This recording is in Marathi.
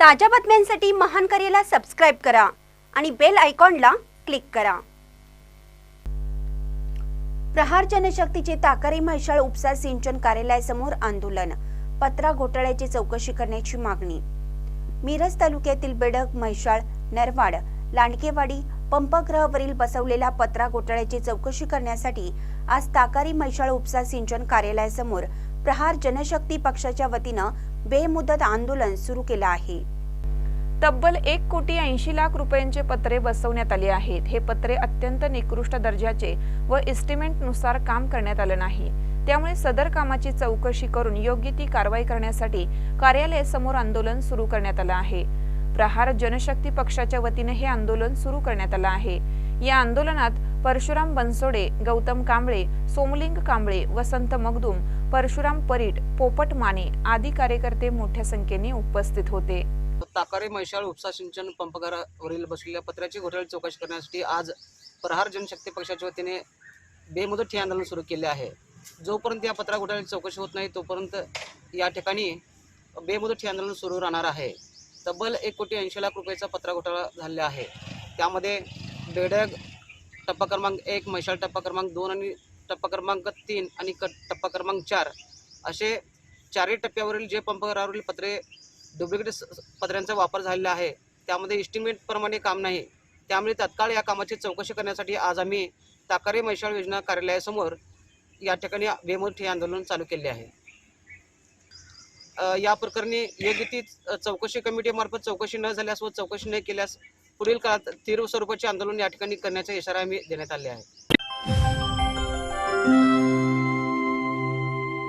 ताज्या बातम्यांसाठी महान करेला सबस्क्राईब करा आणि बेल आयकॉनला क्लिक करा. प्रहार जनशक्तीचे ताकारी म्हैसाळ उपसा सिंचन कार्यालयासमोर आंदोलन. पत्रा घोटाळ्याची चौकशी करण्याची मागणी. मिरज तालुक्यातील बेडक म्हैसाळ नरवाड लांडकेवाडी पंपग्रहावरील बसवलेल्या पत्रा घोटाळ्याची चौकशी करण्यासाठी आज ताकारी म्हैसाळ उपसा सिंचन कार्यालयासमोर प्रहार जनशक्ती पक्षाच्या वतीनं बेमुदत आंदोलन सुरू केलं आहे. तब्बल एक कोटी ऐंशी लाख रुपयांचे पत्रे बसवण्यात आले आहेत. हे पत्रे अत्यंत निकृष्ट दर्जाचे व इस्टिमेंटनुसार काम करण्यात आलं नाही. त्यामुळे सदर कामाची चौकशी करून योग्य ती कारवाई करण्यासाठी कार्यालयासमोर आंदोलन सुरू करण्यात आलं आहे. प्रहार जनशक्ती पक्षाच्या वतीने हे आंदोलन सुरू करण्यात आलं आहे. या आंदोलनात परशुराम बनसोडे गौतम कांबळे सोमलिंग कांबळे वसंत मगदूम परशुराम परीट पोपट माने आदी कार्यकर्ते मोठ्या संख्येने उपस्थित होते. ताकारे मैशाळ उपसा सिंचन पंपघरावरील बसलेल्या पत्राची घोटाळी चौकशी करण्यासाठी आज प्रहार जनशक्ती पक्षाच्या वतीने बेमुदत ठे आंदोलन सुरू केले आहे. जोपर्यंत या पत्रा घोटाळ्याची चौकशी होत नाही तोपर्यंत या ठिकाणी बेमुदत ठे आंदोलन सुरू राहणार आहे. तब्बल एक कोटी ऐंशी लाख रुपयाचा पत्रा घोटाळा झालेला आहे. त्यामध्ये बेडग टप्पा क्रमांक एक म्हैसाळ टप्पा क्रमांक दोन आणि टप्पा क्रमांक तीन आणि क टप्पा क्रमांक चार. असे चारही टप्प्यावरील जे पंपघरावरील पत्रे डुप्लिकेट स- पत्र्यांचा वापर झालेला आहे. त्यामध्ये इस्टिमेटप्रमाणे काम नाही. त्यामुळे तत्काळ या कामाची चौकशी करण्यासाठी आज आम्ही ताकारे मैशाळ योजना कार्यालयासमोर या ठिकाणी बेमुठ हे आंदोलन चालू केले आहे. या प्रकरणी योग्य ती चौकशी कमिटीमार्फत चौकशी न झाल्यास व चौकशी न केल्यास पुढील काळात तीव्र स्वरूपाचे आंदोलन या ठिकाणी करण्याचा इशारा आम्ही देण्यात आले आहे.